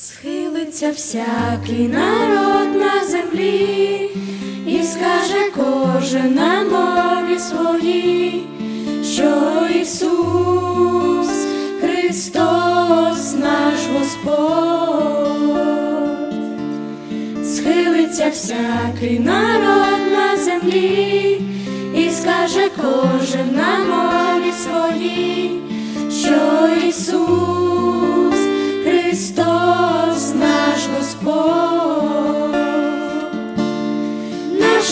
Схилиться всякий народ на землі, і скаже кожен на мові своїй, що Ісус Христос наш Господь, схилиться всякий народ на землі, і скаже кожен на мові своїй, що Ісус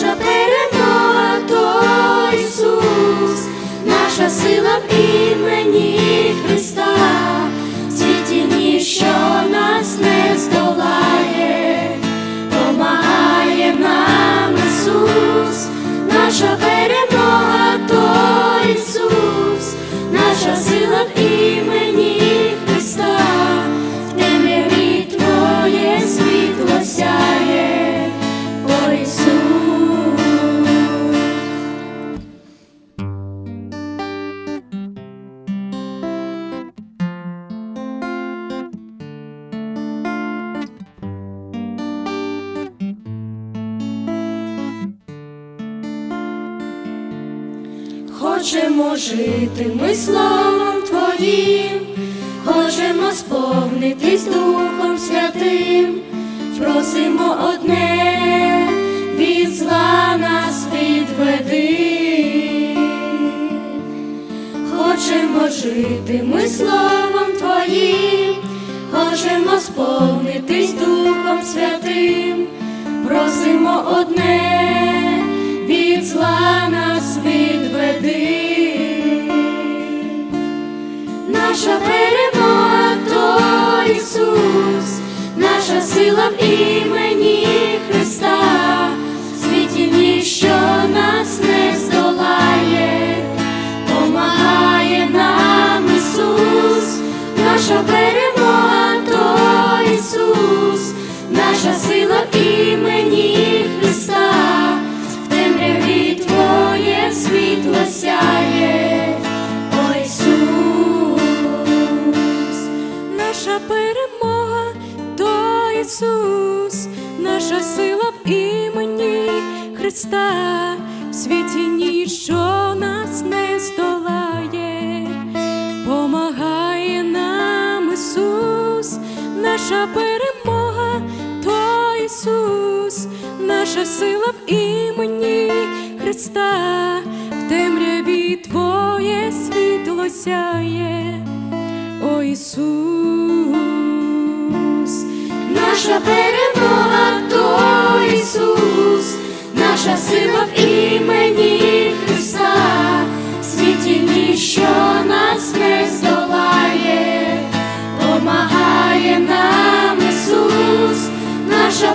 наша перемога то Ісус, наша сила в імені Христа, в світі ніщо нас не здолає, помагає нам Ісус, наша перемога то Ісус, наша сила в Хочемо жити ми словом Твоїм, хочемо сповнитись Духом Святим, просимо одне, від зла нас відведи. Хочемо жити ми словом Твоїм, хочемо сповнитись Духом Святим, просимо одне, Ісус, наша сила в імені Христа, Ісус, наша сила в імені Христа, в світі ніщо нас не здолає, помагає нам Ісус, наша перемога то Ісус, наша сила в імені Христа, в темряві Твоє світло сяє. О Ісус, Наша перемога наша сила в імені Христа, світі ніщо нас не здолає, помагає нам Ісус, наша